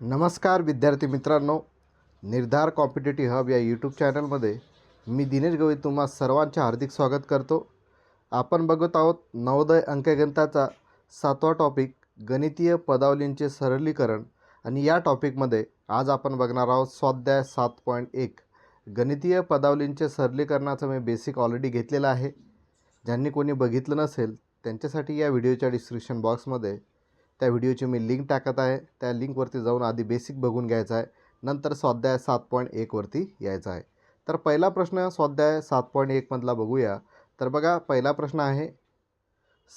नमस्कार विद्यार्थी मित्रांनो निर्धार कॉम्पिटेटिव्ह हब या यूट्यूब चॅनलमध्ये मी दिनेश गवई तुम्हा सर्वांचे हार्दिक स्वागत करतो. आपण बघत आहोत नवोदय अंकगणिताचा सातवा टॉपिक गणितीय पदावलींचे सरलीकरण आणि या टॉपिकमध्ये आज आपण बघणार आहोत स्वाध्याय सात पॉईंट एक गणितीय पदावलींचे सरलीकरणाचं मी बेसिक ऑलरेडी घेतलेलं आहे. ज्यांनी कोणी बघितलं नसेल त्यांच्यासाठी या व्हिडिओच्या डिस्क्रिप्शन बॉक्समध्ये त्या व्हिडिओची मी लिंक टाकत आहे. त्या लिंकवरती जाऊन आधी बेसिक बघून घ्यायचा आहे. नंतर स्वाध्याय सात पॉईंट एकवरती यायचा आहे. तर पहिला प्रश्न स्वाध्याय सात पॉईंट एकमधला बघूया. तर बघा पहिला प्रश्न आहे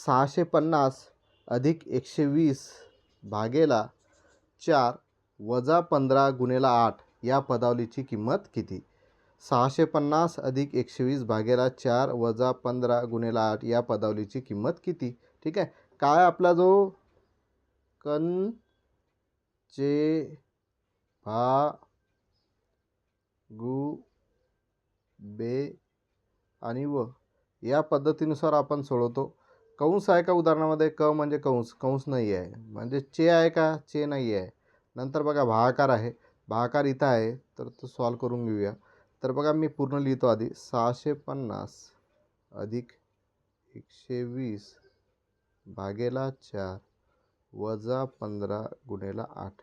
सहाशे पन्नास अधिक एकशे वीस भागेला चार वजा पंधरा गुणेला आठ या पदावलीची किंमत किती? सहाशे पन्नास अधिक एकशे वीस भागेला चार वजा पंधरा गुणेला आठ या पदावलीची किंमत किती? ठीक आहे. काय आपला जो कन चे भा गु बे आणि व. या पद्धतीनुसार आपण सोडवतो. कंस आहे का? उदाहरणामध्ये क म्हणजे कंस. कंस नाही आहे म्हणजे चे आहे का? चे नाही आहे नंतर बघा भाकार आहे. भाकार इथं आहे. तर तो सॉल्व करून घेऊया. तर बघा मी पूर्ण लिहितो आधी. सहाशे पन्नास अधिक एकशे वीस भागेला चार. वजा पंधरा गुणेला आठ.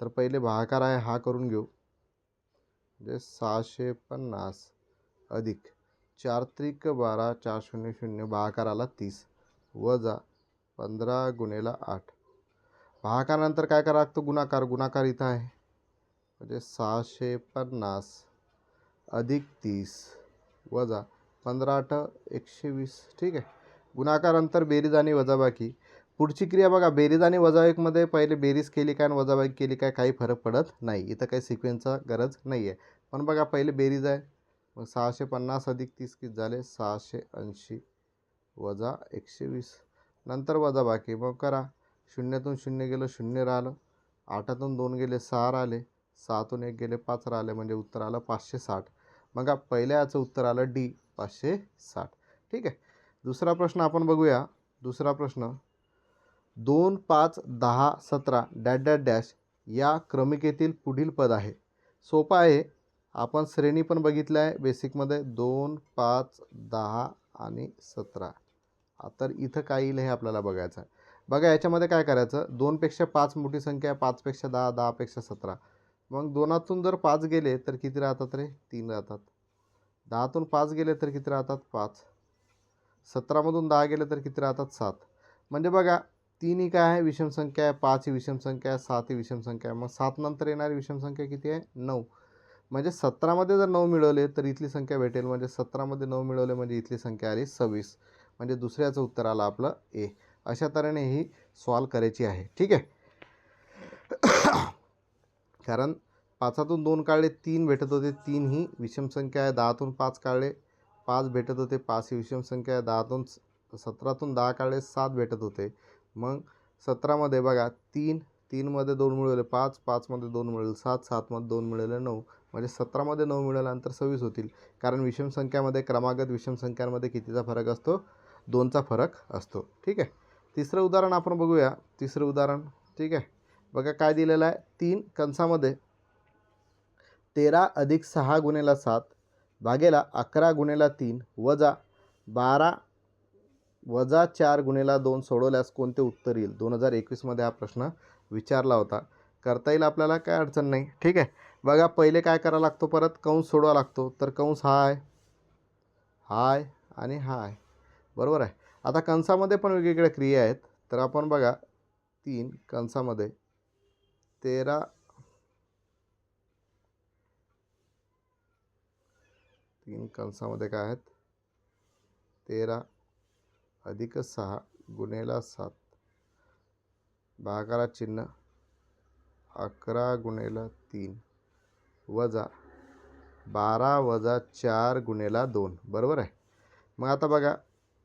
तर पहिले भागाकार आहे हा करून घेऊ. म्हणजे सहाशे पन्नास अधिक चार त्रिक बारा चार शून्य शून्य भागाकार आला तीस. वजा पंधरा गुणेला आठ. भागाकारानंतर काय करा लागतो? गुणाकार. गुणाकार इथं आहे. म्हणजे सहाशे पन्नास अधिक तीस. वजा पंधरा आठ एकशे वीस. ठीक आहे. गुणाकारानंतर बेरीज आणि वजाबाकी. पुढची क्रिया बघा बेरीज आणि वजाबाकीमध्ये पहिले बेरीज केली काय आणि वजाबाकी केली काय काही फरक पडत नाही. इथं काही सिक्वेन्सचा गरज नाही आहे पण बघा पहिले बेरीज आहे. मग सहाशे पन्नास अधिक तीस किती झाले? सहाशे ऐंशी वजा एकशे वीस. नंतर वजाबाकी. मग करा. शून्यातून शून्य गेलं शून्य राहिलं. आठातून दोन गेले सहा राहिले. सहातून एक गेले पाच राहिले. म्हणजे उत्तर आलं पाचशे साठ. मग पहिल्या याचं उत्तर आलं डी पाचशे साठ. ठीक आहे? दुसरा प्रश्न आपण बघूया. दुसरा प्रश्न. दोन पाच दहा सतरा डॅट डॅट डॅश या क्रमिकेतील पुढील पद आहे. सोपं आहे. आपण श्रेणी पण बघितलं आहे. बेसिकमध्ये दोन पाच दहा आणि सतरा. तर इथं काय येईल हे आपल्याला बघायचं आहे. बघा याच्यामध्ये काय करायचं? दोनपेक्षा पाच मोठी संख्या आहे पाचपेक्षा दहा दहापेक्षा सतरा. मग दोनातून जर पाच गेले तर किती राहतात रे? तीन राहतात. दहातून पाच गेले तर किती राहतात? पाच. सतरामधून दहा गेले तर किती राहतात? सात. म्हणजे बघा तीन ही काय आहे? विषमसंख्या आहे पाच ही विषमसंख्या आहे सात ही विषमसंख्या आहे. मग सात नंतर येणारी विषमसंख्या किती आहे? नऊ. म्हणजे सतरामध्ये जर नऊ मिळवले तर इथली संख्या भेटेल. म्हणजे सतरामध्ये नऊ मिळवले म्हणजे इथली संख्या आली सव्वीस. म्हणजे दुसऱ्याचं उत्तर आलं आपलं ए. अशा तऱ्हेने ही सॉल्व करायची आहे. ठीक आहे? कारण पाचातून दोन काढले तीन भेटत होते तीन ही विषमसंख्या आहे दहातून पाच काढले पाच भेटत होते पाच ही विषमसंख्या आहे दहातून सतरातून दहा काढले सात भेटत होते. मग सतरामध्ये बघा तीन तीनमध्ये दोन मिळवले पाच पाचमध्ये दोन मिळेल सात सातमध्ये दोन मिळवले नऊ. म्हणजे सतरामध्ये नऊ मिळाल्यानंतर सव्वीस होतील. कारण विषमसंख्यामध्ये क्रमागत विषमसंख्यांमध्ये कितीचा फरक असतो? दोनचा फरक असतो. ठीक आहे? तिसरं उदाहरण आपण बघूया. तिसरं उदाहरण. ठीक आहे? बघा काय दिलेलं आहे? तीन कंसामध्ये तेरा अधिक सहा गुणेला सात भागेला अकरा गुणेला तीन वजा बारा वजा चार गुणेला दोन सोडवल्यास कोणते उत्तर येईल? दोन हजार एकवीसमध्ये हा प्रश्न विचारला होता. करता येईल आपल्याला? काय अडचण नाही. ठीक आहे. बघा पहिले काय करावं लागतो परत? कंस सोडवा लागतो. तर कंस हा आहे हा आहे आणि हा आहे बरोबर आहे. आता कंसामध्ये पण वेगवेगळ्या क्रिया आहेत. तर आपण बघा तीन कंसामध्ये तेरा तीन कंसामध्ये काय आहेत? तेरा अधिक सहा गुणेला सात. भागाला चिन्ह अकरा गुणेला तीन. वजा बारा वजा चार गुणेला दोन. बरोबर आहे? मग आता बघा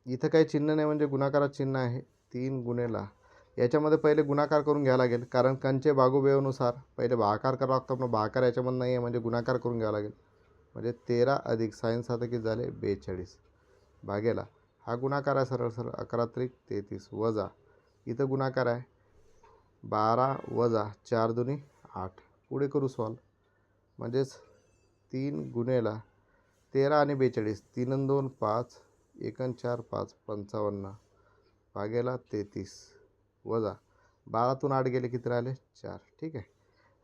इथं काही चिन्ह नाही म्हणजे गुणाकारात चिन्ह आहे. तीन गुणेला. याच्यामध्ये पहिले गुणाकार करून घ्यावं लागेल. कारण कंचे बागोबेवनुसार पहिले भाकार करावा लागतो पण भाकार याच्यामध्ये नाही आहे म्हणजे गुणाकार करून घ्यावा लागेल. म्हणजे तेरा अधिक सायन्स आता किती झाले बेचाळीस. भागेला. हा गुणाकार आहे सरळ सरळ. अकरा त्रिक तेहतीस. वजा. इथं गुणाकार आहे. बारा वजा. चार दुनी आठ. पुढे करू सॉल्व म्हणजेच तीन गुन्हेला तेरा आणि बेचाळीस. तीन दोन पाच. एकन चार पाच. पंचावन्न. भागेला तेहतीस. वजा. बारातून आठ गेले किती राहिले? चार. ठीक आहे.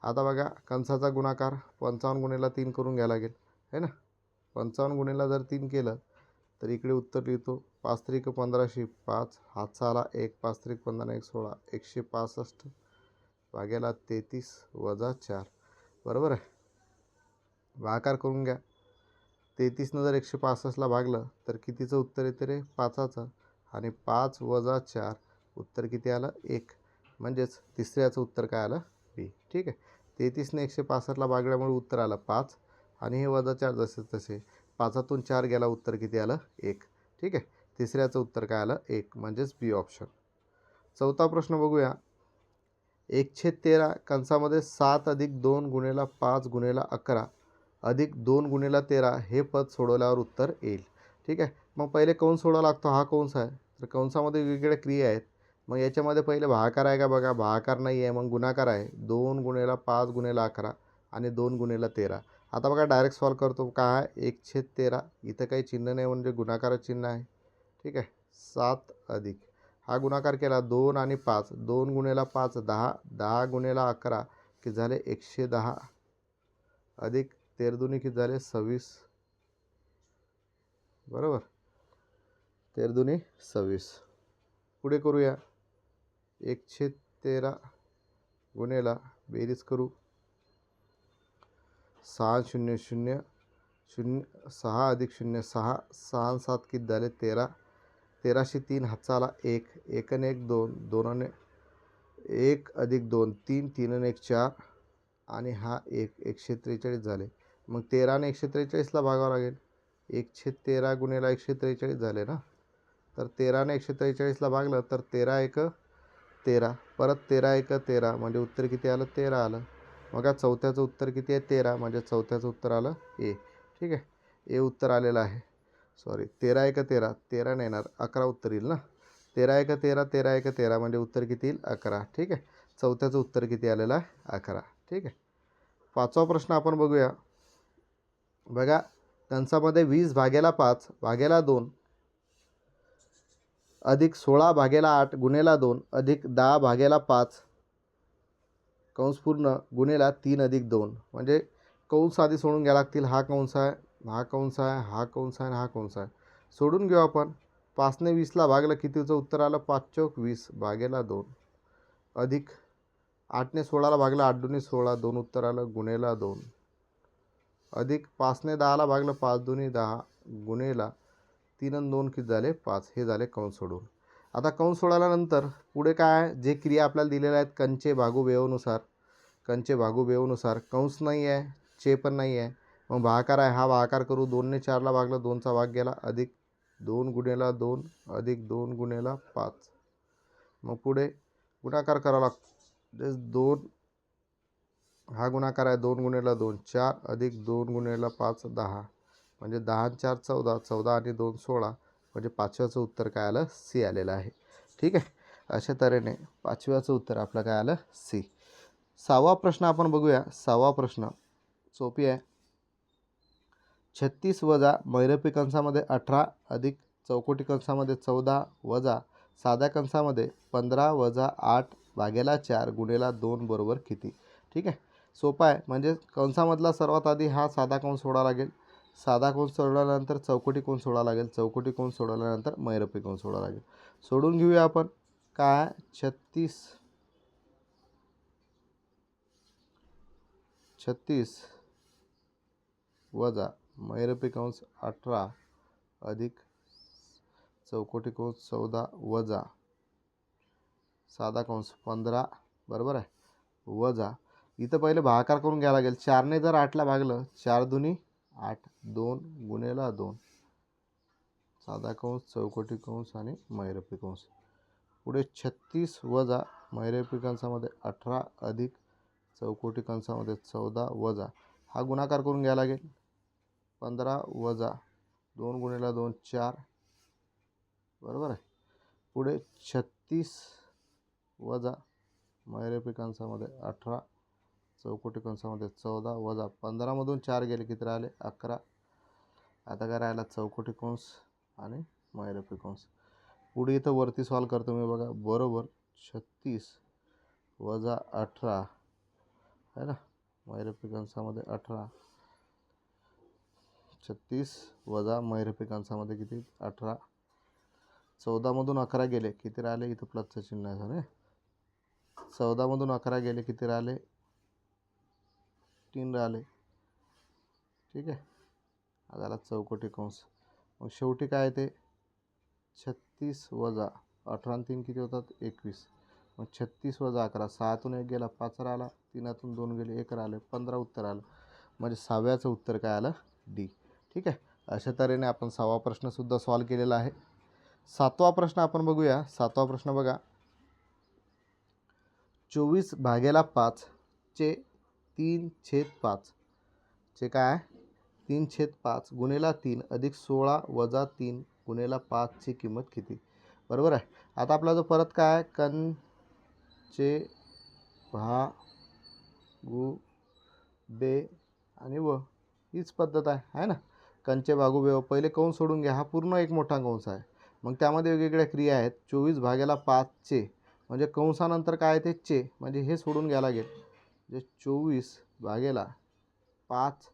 आता बघा कंसाचा गुणाकार. पंचावन्न गुन्हेला तीन करून घ्यायला लागेल. है ना? पंचावन्न गुन्हेला जर तीन केलं तर इकडे उत्तर लिहितो. पाच त्रिक पंधराशे पाच हातचा आला एक पाच त्रिक पंधरा एक सोळा एकशे पासष्ट भागेला तेहतीस वजा चार. बरोबर आहे? भाकार करून घ्या. तेहतीसनं जर एकशे पासष्टला भागलं तर कितीचं उत्तर येते रे? पाचाचं. आणि पाच वजा चार उत्तर किती आलं? एक. म्हणजेच तिसऱ्याचं उत्तर काय आलं? बी. ठीक आहे? तेहतीसने एकशे पासष्टला भागल्यामुळे उत्तर आलं पाच. आणि हे वजा चार जसे तसे. पाचातून चार गेला उत्तर किती आलं? एक. ठीक आहे. तिसऱ्याचं उत्तर काय आलं? एक. म्हणजेच बी ऑप्शन चौथा प्रश्न बघूया. एकशे तेरा कंसामध्ये सात अधिक दोन गुणेला पाच गुणेला अकरा अधिक दोन गुणेला तेरा हे पद सोडवल्यावर उत्तर येईल. ठीक आहे. मग पहिले कंस सोडावा लागतो? हा कंस आहे? तर कंसामध्ये वेगवेगळ्या क्रिया आहेत. मग याच्यामध्ये पहिले भाकार आहे का बघा? भाकार नाही आहे मग गुणाकार आहे. दोन गुणेला पाच गुणेला अकरा आणि दोन गुणेला तेरा. आता बघा डायरेक्ट सॉल्व करतो. काय? एक छेद तेरा. इथं काही चिन्ह नाही म्हणजे गुणाकाराचं चिन्ह आहे. ठीक आहे? सात अधिक. हा गुणाकार केला दोन आणि पाच. दोन गुणेला पाच दहा. दहा गुणेला अकरा. की झाले? एकशे दहा. अधिक तेरदुनी की झाले? सव्वीस. बरोबर? तेरदुनी सव्वीस. पुढे करूया. एकशे तेरा गुणेला बेरीज करू. सहा शून्य शून्य शून्य सहा अधिक शून्य सहा सहा सात किती झाले? तेरा. तेराशे तीन हाताला एक एक आणि एक दोन दोन आणि एक अधिक दोन तीन तीन आणि एक चार आणि हा एक एकशे त्रेचाळीस झाले. मग तेरा आणि एकशे त्रेचाळीसला भागावं लागेल. एकशे तेरा गुणेला एकशे त्रेचाळीस झाले ना? तर तेराने एकशे त्रेचाळीसला भागलं तर तेरा एक तेरा. परत तेरा एक तेरा. म्हणजे उत्तर किती आलं? तेरा आलं. मग हा चौथ्याचं उत्तर किती आहे? तेरा. म्हणजे चौथ्याचं उत्तर आलं ए. ठीक आहे. ए उत्तर आलेलं आहे. सॉरी तेरा एक तेरा. तेरा नाही येणार. अकरा उत्तर येईल ना? तेरा एक तेरा तेरा एक तेरा. म्हणजे उत्तर किती येईल? अकरा. ठीक आहे. चौथ्याचं उत्तर किती आलेलं आहे? अकरा. ठीक आहे. पाचवा प्रश्न आपण बघूया. बघा कंसामध्ये वीस भागेला पाच भागेला दोन अधिक सोळा भागेला आठ गुणेला दोन अधिक दहा भागेला पाच कंस पूर्ण गुणेला तीन अधिक दोन. म्हणजे कंस आधी सोडून घ्यायला लागतील. हा कंस आहे हा कंस आहे हा कंस आहे आणि हा कंस आहे. सोडून घेऊ आपण. पाचने वीसला भागलं कितीचं उत्तर आलं? पाच चौक वीस भागेला दोन. अधिक आठने सोळाला भागलं आठ दुनी सोळा दोन उत्तर आलं गुणेला दोन. अधिक पाचने दहाला भागलं पाच दोन्ही दहा गुणेला तीन आणि दोन किती झाले? पाच. हे झाले कंस सोडून. आता कंस सोडाल्यानंतर पुढे काय आहे? जे क्रिया आपल्याला दिलेल्या आहेत कंचे भागू बेवनुसार कंचे भागू बेवनुसार कंस नाही आहे चे पण नाही आहे. मग भाकार आहे हा भाकार करू दोनने चारला भागला दोनचा भाग गेला अधिक दोन गुणेला दोन अधिक दोन गुणेला पाच. मग पुढे गुणाकार करावा लागतो. दोन हा गुणाकार आहे दोन गुणेला दोन चार अधिक दोन गुणेला पाच दहा. म्हणजे दहा चार चौदा चौदा आणि दोन सोळा. म्हणजे पाचव्याचं उत्तर काय आलं? सी आलेलं आहे. ठीक आहे? अशा तऱ्हेने पाचव्याचं उत्तर आपलं काय आलं? सी. सहावा प्रश्न आपण बघूया. सहावा प्रश्न. सोपी आहे. छत्तीस वजा मैरपी कंसामध्ये अठरा अधिक चौकोटी कंसामध्ये चौदा वजा साध्या कंसामध्ये पंधरा वजा आठ भागेला चार गुणेला दोन बरोबर किती? ठीक आहे? सोपा आहे. म्हणजे कंसामधला सर्वात आधी हा साधा कंस सोडावा लागेल. साधा कोण सोडवल्यानंतर चौकटी कोण सोडावा लागेल? चौकटी कोण सोडवल्यानंतर मैरपी कोण सोडावा लागेल? सोडून घेऊया आपण. काय? छत्तीस. छत्तीस वजा मैरपी कंस अठरा अधिक चौकोटी कंस चौदा वजा साधा कंस पंधरा. बरोबर आहे? वजा. इथं पहिले भागाकार करून घ्यावं लागेल. चारने जर आठला भागलं चार दुनी आठ दोन गुणेला दोन. साधा कंस चौकोटी कंस आणि मैरपी कंस. पुढे छत्तीस वजा मैरपी कंसामध्ये अठरा अधिक चौकोटी कंसामध्ये चौदा वजा. हा गुणाकार करून घ्यावा लागेल. पंधरा वजा दोन गुणेला दोन चार. बरोबर आहे? पुढे छत्तीस वजा मैरपी कंसामध्ये अठरा चौकोटी कंसामध्ये चौदा वजा पंधरामधून चार गेले. किती राहिले? अकरा. आता काय राहिला? चौकोटी कंस आणि महिरपी कंस पुढे इथं वरती सॉल्व करतो मी बघा. बरोबर छत्तीस वजा अठरा. है ना? महिरपी कंसामध्ये अठरा. छत्तीस वजा महिरपी कंसामध्ये किती? अठरा. चौदामधून अकरा गेले. किती राहिले? इथं प्लसचं चिन्ह आहे चौदामधून अकरा गेले. किती राहिले? तीन राहिले. ठीक आहे? हा झाला चौकटी कंस. मग शेवटी काय ते? छत्तीस वजा अठरा तीन किती होतात? एकवीस. मग छत्तीस वजा अकरा सहातून एक गेला पाच राहिला तीनातून दोन गेले एक राहिले पंधरा उत्तर आलं. म्हणजे सहाव्याचं उत्तर काय आलं? डी. ठीक आहे? अशा तऱ्हेने आपण सहावा प्रश्नसुद्धा सॉल्व केलेला आहे. सातवा प्रश्न आपण बघूया. सातवा प्रश्न बघा. चोवीस भागेला पाच चे तीन छेद पाच. जे काय तीन छेद पाच गुणेला तीन अधिक सोळा वजा तीन गुणेला पाचची किंमत किती? बरोबर आहे. आता आपला जो परत काय कन चे भा गु बे आणि व हीच पद्धत आहे. आहे ना? कंचे भागू बेव व पहिले कंस सोडून घ्या? हा पूर्ण एक मोठा कंस आहे. मग त्यामध्ये वेगवेगळ्या क्रिया आहेत. चोवीस भागेला पाचचे म्हणजे कंसानंतर काय ते चे. म्हणजे हे सोडून घ्यायला लागेल. जे चोवीस भागेला पाच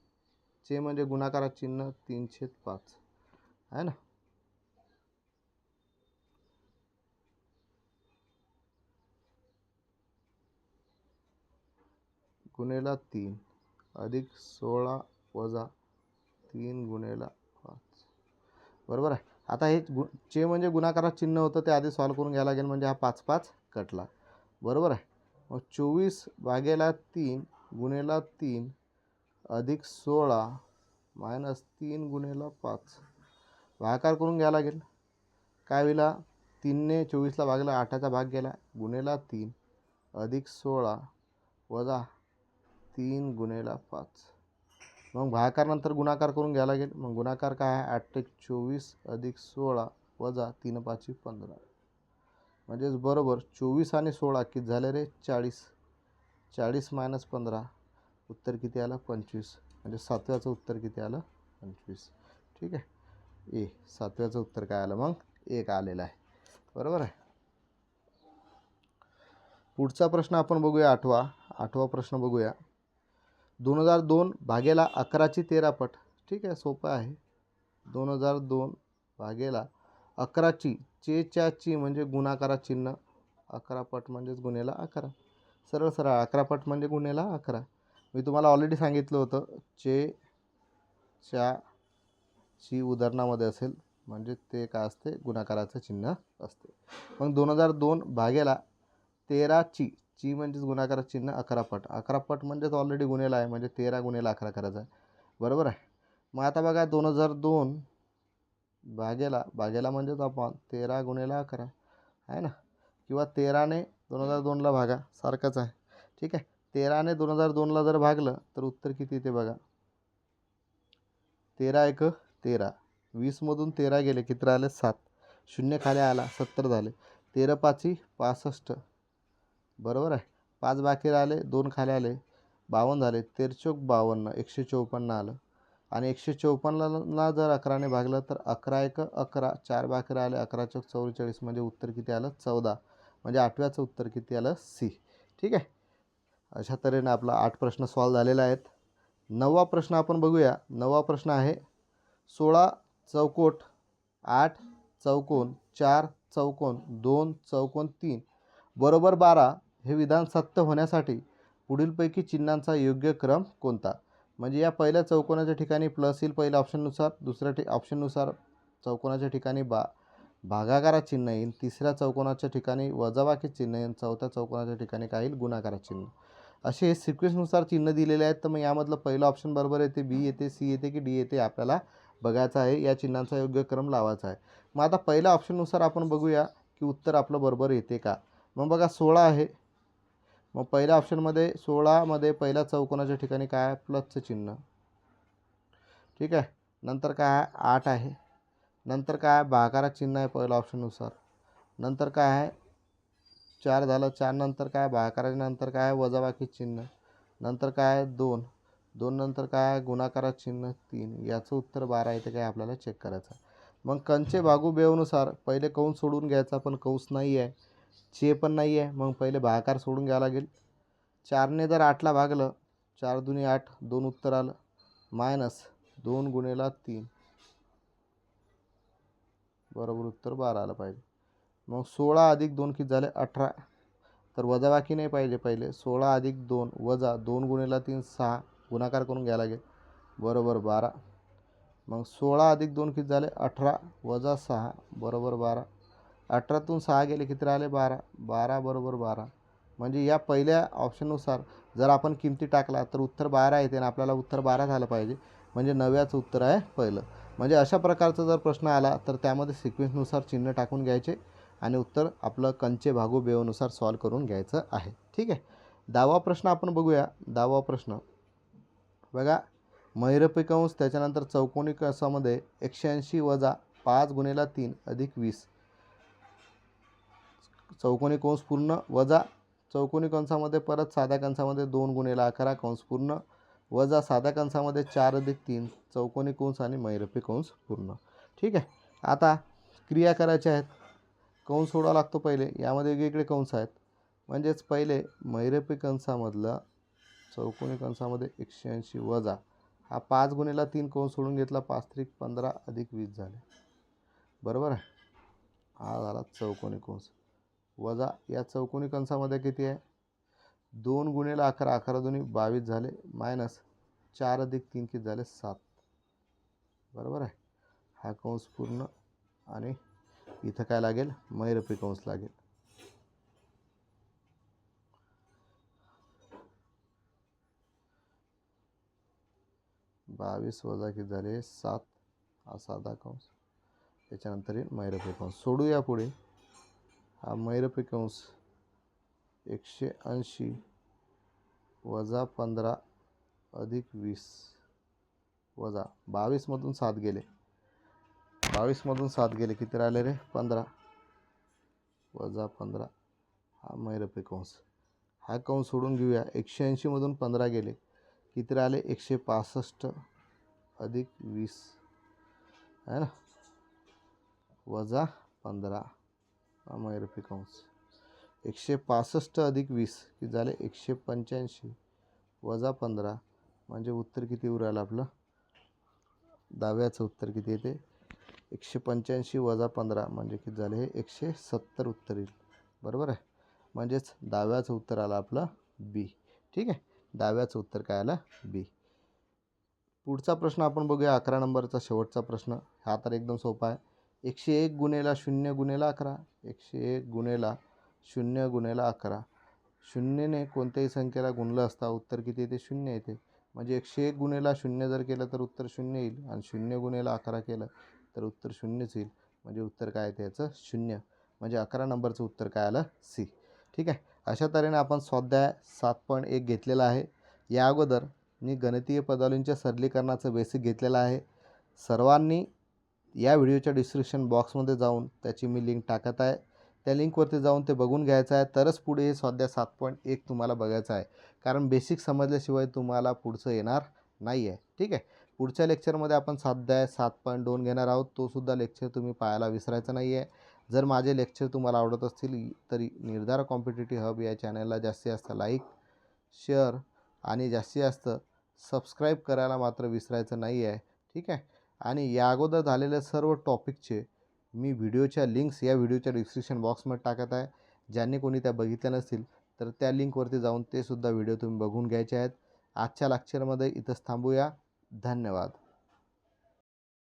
चे म्हणजे गुणाकारात चिन्ह तीनशे पाच. आहे ना? गुणेला तीन अधिक सोळा वजा तीन गुणेला पाच. बरोबर आहे? आता हे गु चे म्हणजे गुणाकारात चिन्ह होतं ते आधी सॉल्व करून घ्यायला लागेल म्हणजे हा पाच पाच कटला. बरोबर आहे? मग चोवीस भागेला तीन गुणेला तीन अधिक सोळा मायनस तीन गुणेला पाच. भागाकार करून घ्यायला लागेल. काय होईला तीनने चोवीसला भागला आठाचा भाग गेला गुणेला तीन अधिक सोळा वजा तीन गुणेला पाच. मग भागाकारनंतर गुणाकार करून घ्यायला लागेल. मग गुणाकार काय आहे? आठ चोवीस अधिक सोळा वजा तीन पाचशे पंधरा. म्हणजेच बरोबर चोवीस आणि सोळा किती झाले रे? चाळीस. चाळीस मायनस पंधरा. उत्तर किती आलं? पंचवीस. म्हणजे सातव्याचं उत्तर किती आलं? पंचवीस. ठीक आहे. ए सातव्याचं उत्तर काय आलं मग? एक आलेलं आहे. बरोबर आहे? पुढचा प्रश्न आपण बघूया आठवा. आठवा प्रश्न बघूया. दोन हजार दोन भागेला अकराची तेरा पट ठीक आहे सोपं आहे. दोन हजार दोन भागेला अकराची चेच्याची म्हणजे गुणाकारा चिन्ह. अकरा पट म्हणजेच गुन्हेला अकरा. सरळ सरळ. अकरा पट म्हणजे गुन्हेला अकरा. मी तुम्हाला ऑलरेडी सांगितलं होतं चे च्या ची उदाहरणामध्ये असेल म्हणजे ते काय असते? गुणाकाराचं चिन्ह असते. मग दोन हजार दोन भागेला तेराची ची. म्हणजेच गुणाकारा चिन्ह अकरा पट. अकरा पट म्हणजेच ऑलरेडी गुन्हेला आहे म्हणजे तेरा गुन्हेला अकरा करायचा आहे. बरोबर आहे? मग आता बघा दोन हजार दोन भागेला भागेला म्हणजेच आपण तेरा गुन्हेला अकरा आहे ना? किंवा तेराने दोन हजार दोनला भागा सारखंच आहे. ठीक आहे? तेराने दोन हजार दोनला जर भागलं तर उत्तर किती येते बघा? तेरा एक तेरा. वीसमधून तेरा गेले किती राहिले? सात. शून्य खाली आला सत्तर झाले. तेरा पाची पासष्ट. बरोबर आहे? पाच बाकी राहिले दोन खाली आले बावन्न झाले. तेरचोक बावन्न एकशे चौपन्न आलं. आणि एकशे चौपन्नला जर अकराने भागलं तर अकरा एक अकरा चार बाकरा आले अकरा चौक चौवेचाळीस म्हणजे उत्तर किती आलं? चौदा. म्हणजे आठव्याचं उत्तर किती आलं? सी. ठीक आहे? अशा तऱ्हेने आपला आठ प्रश्न सॉल्व झालेला आहेत. नववा प्रश्न आपण बघूया. नववा प्रश्न आहे सोळा चौकोट आठ चौकोन चार चौकोन दोन चौकोन तीन बरोबर बारा हे विधान सत्य होण्यासाठी पुढीलपैकी चिन्हांचा योग्य क्रम कोणता? म्हणजे या पहिल्या चौकोनाच्या ठिकाणी प्लस येईल पहिल्या ऑप्शननुसार दुसऱ्या ठि ऑप्शननुसार चौकोनाच्या ठिकाणी बा भागाकारा चिन्ह येईल. तिसऱ्या चौकोनाच्या ठिकाणी वजाबाकी चिन्ह येईल. चौथ्या चौकोनाच्या ठिकाणी काय येईल? गुणाकारा चिन्ह. असे हे सिक्वेन्सनुसार चिन्ह दिलेले आहेत. तर मग यामधलं पहिलं ऑप्शन बरोबर येते. बी येते सी येते की डी येते आपल्याला बघायचं आहे. या चिन्हांचा योग्य क्रम लावायचा आहे. मग आता पहिल्या ऑप्शननुसार आपण बघूया की उत्तर आपलं बरोबर येते का? मग बघा सोळा आहे. मग पहिल्या ऑप्शनमध्ये सोळामध्ये पहिल्या चौकोनाच्या ठिकाणी काय आहे? प्लसचं चिन्ह. ठीक आहे? नंतर काय आहे? आठ आहे. नंतर काय आहे? भागारात चिन्ह आहे पहिल्या ऑप्शननुसार नंतर काय आहे? चार झालं. चार नंतर काय भाकाराच्या नंतर काय वजाबाकी चिन्ह. नंतर काय दोन. दोन नंतर काय गुणाकारा चिन्ह तीन. याचं उत्तर बारा येते काय आपल्याला चेक करायचं मग कंचे भागू बेवनुसार पहिले कंस सोडून घ्यायचा पण कंस नाही आहे चे पण नाही आहे. मग पहिले भागाकार सोडून घ्यावं लागेल. चारने जर आठला भागलं चार दुनी आठ दोन उत्तर आलं. मायनस दोन गुणेला तीन. बरोबर उत्तर बारा आलं पाहिजे. मग सोळा अधिक दोन किती झाले? अठरा. तर वजाबाकी नाही पाहिजे पहिले. सोळा अधिक दोन वजा दोन गुणेला तीन सहा. गुणाकार करून घ्यायला लागेल. बरोबर बारा. मग सोळा अधिक दोन किती झाले? अठरा. वजा सहा. बरोबर बारा. अठरातून सहा गेले किती राहिले बारा. बारा बरोबर बारा. म्हणजे या पहिल्या ऑप्शननुसार जर आपण किमती टाकला तर उत्तर बारा येते आणि आपल्याला उत्तर बारा झालं पाहिजे. म्हणजे नव्याचं उत्तर आहे पहिलं. म्हणजे अशा प्रकारचा जर प्रश्न आला तर त्यामध्ये सिक्वेन्सनुसार चिन्ह टाकून घ्यायचे आणि उत्तर आपलं कंचे भागू बेवनुसार सॉल्व करून घ्यायचं आहे. ठीक आहे? दावा प्रश्न आपण बघूया. दावा प्रश्न. बघा. मैरपी कंस त्याच्यानंतर चौकोनी कंसामध्ये एकशे ऐंशी वजा पाच गुणेला तीन अधिक वीस. चौकोनी कंस पूर्ण वजा चौकोनी कंसामध्ये परत साध्या कंसामध्ये दोन गुणेला अकरा कंस पूर्ण वजा साध्या कंसामध्ये चार अधिक तीन चौकोनी कंस आणि मैरपी कंस पूर्ण. ठीक आहे? आता क्रिया करायच्या आहेत. कंस सोडावा लागतो पहिले. यामध्ये वेगवेगळे कंस आहेत. म्हणजेच पहिले मैरपी कंसामधलं चौकोनी कंसामध्ये एकशे ऐंशी वजा. हा पाच गुणेला तीन कंस सोडून घेतला पाच त्रिक पंधरा अधिक वीस झाले. बरोबर आहे? हा झाला चौकोनी कंस. वजा या चौकोनी कंसामध्ये किती आहे? दोन गुणेला अकरा अकरा दोन्ही बावीस झाले मायनस चार अधिक तीन किती झाले? सात. बरोबर आहे? हा कंस पूर्ण आणि इथं काय लागेल? मैरपी कंस लागेल. बावीस वजा किती झाले? सात. हा साधा कंस. त्याच्यानंतर येईल मैरपी कंस. सोडूया पुढे. हा मैरपीकंस एकशे ऐंशी वजा पंधरा अधिक वीस वजा बावीसमधून सात गेले. बावीसमधून सात गेले. किती राहिले रे? पंधरा. वजा पंधरा हा मैरपी कंस हा कंस सोडून घेऊया. एकशे ऐंशीमधून पंधरा गेले. किती राहिले? एकशे पासष्ट अधिक वीस. आहे ना? वजा पंधरा. हा मैरपी कंस एकशे पासष्ट अधिक वीस किती झाले एकशे पंच्याऐंशी. वजा पंधरा म्हणजे उत्तर किती उरायला आपलं? दहाव्याचं उत्तर किती येते? एकशे पंच्याऐंशी वजा पंधरा म्हणजे किती झाले? हे एकशे सत्तर उत्तर येईल. बरोबर आहे? म्हणजेच दहाव्याचं उत्तर आलं आपलं बी. ठीक आहे? दहाव्याचं उत्तर काय आलं? बी. पुढचा प्रश्न आपण बघूया अकरा नंबरचा शेवटचा प्रश्न. हा तर एकदम सोपा आहे. एकशे एक गुणेला शून्य गुणेला अकरा एकशे एक गुणेला शून्य गुणेला अकरा. शून्यने कोणत्याही संख्येला गुणलं असता उत्तर किती येते? शून्य येते. म्हणजे एकशे एक गुणेला शून्य जर केलं तर उत्तर शून्य येईल आणि शून्य गुणेला अकरा केलं तर उत्तर शून्यच येईल. म्हणजे उत्तर काय येते याचं? शून्य. म्हणजे अकरा नंबरचं उत्तर काय आलं? सी. ठीक आहे? अशा तऱ्हेने आपण स्वाध्याय सात पॉईंट एक घेतलेला आहे. या अगोदर मी गणितीय पदावलींच्या सरलीकरणाचं बेसिक घेतलेलं आहे. सर्वांनी या व्हिडिओच्या डिस्क्रिप्शन बॉक्समध्ये जाऊन त्याची मी लिंक टाकत आहे. त्या लिंकवरती जाऊन ते बघून घ्यायचं आहे. तरच पुढे हे सध्या सात पॉईंट एक तुम्हाला बघायचं आहे. कारण बेसिक समजल्याशिवाय तुम्हाला पुढचं येणार नाही आहे ठीक आहे? पुढच्या लेक्चरमध्ये आपण सध्या सात पॉईंट दोन घेणार आहोत. तोसुद्धा लेक्चर तुम्ही पाहायला विसरायचं नाही आहे जर माझे लेक्चर तुम्हाला आवडत असतील तरी निर्धार कॉम्पिटेटिव्ह हब या चॅनलला जास्तीत जास्त लाईक शेअर आणि जास्तीत जास्त सबस्क्राईब करायला मात्र विसरायचं नाही आहे ठीक आहे? आणि या अगोदर झालेल्या सर्व टॉपिकचे मी व्हिडिओच्या लिंक्स या व्हिडिओच्या डिस्क्रिप्शन बॉक्समध्ये टाकत आहे. ज्यांनी कोणी त्या बघितल्या नसतील तर त्या लिंकवरती जाऊन ते सुद्धा व्हिडिओ तुम्ही बघून घ्यायचे आहेत. आजच्या लेक्चरमध्ये इथंच थांबूया. धन्यवाद.